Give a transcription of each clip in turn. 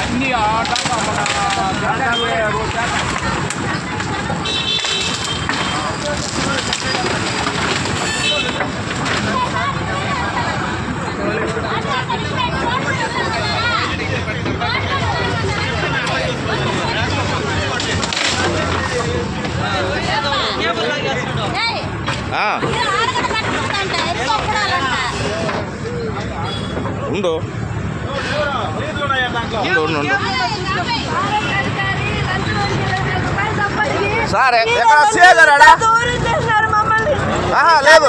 అన్ని ఆట ఆ, ఉండు ఉండు ఉండు ఉండు సార్ ఎ- ఎక్కడ సేదరాడా ఆహా లేదు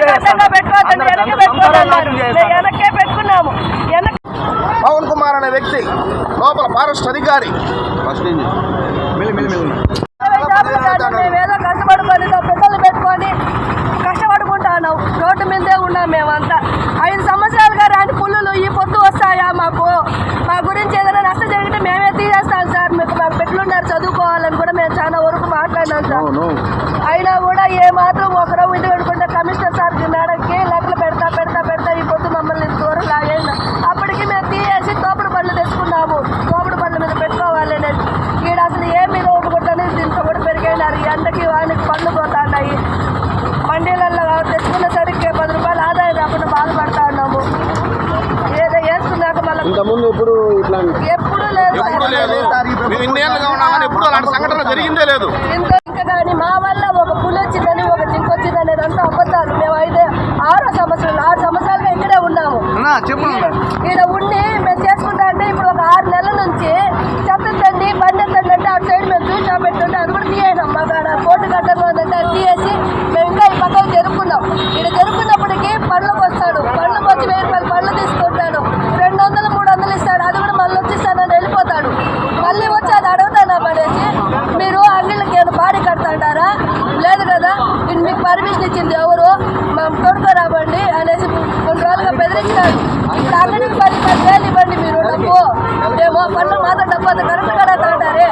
చేస్తాడు. వెనక్కే పెట్టుకున్నాము. పవన్ కుమార్ అనే వ్యక్తి లోపల ఫారెస్ట్ అధికారి. కష్టపడుకొని పెట్టుకొని కష్టపడుకుంటాను. రోడ్డు మీదే ఉన్నాం మేమంతా. ఐదు సంవత్సరాలుగా రాని పుల్లులు ఈ పొద్దు వస్తాయా మాకు? మా గురించి ఏదైనా నష్టం జరిగితే మేమే తీసేస్తాం సార్. మీకు మాకు పెట్లున్నారు చదువుకోవాలని కూడా మేము చాలా వరకు మాట్లాడినాం సార్. అయినా కూడా ఏ ఎండకి వానికి పళ్ళు పోతాఉన్నాయి మండీలలో తెచ్చుకున్న సరికి పది రూపాయలు ఆదాయం రాకుండా బాధపడతా ఉన్నాము. ఏదో వేసుకున్నాక మళ్ళీ ఇప్పుడు ఇట్లా ఎప్పుడు లేదు. ఎప్పుడు లేదు. మేము ఇన్నేళ్ళుగా ఉన్నాం కానీ ఎప్పుడు అలాంటి సంఘటన జరిగిందే లేదు. ఇంత ఇంకా కానీ మా వల్ల ఒక పులి వచ్చిందని ఒక జింక్ వచ్చింది అనేది అంతా అబద్ధాలు మేము అయితే ఆరో సంవత్సరాలు ఆరు సంవత్సరాలుగా ఇక్కడే ఉన్నాము. చెప్పు బెదిరించినాడు ఇప్పుడు అంగడికి పది పదివేలు ఇవ్వండి మీరు డబ్బు. ఏమో పన్ను మాత్రం డబ్బు అంత కరెక్ట్ కదా తాంటారే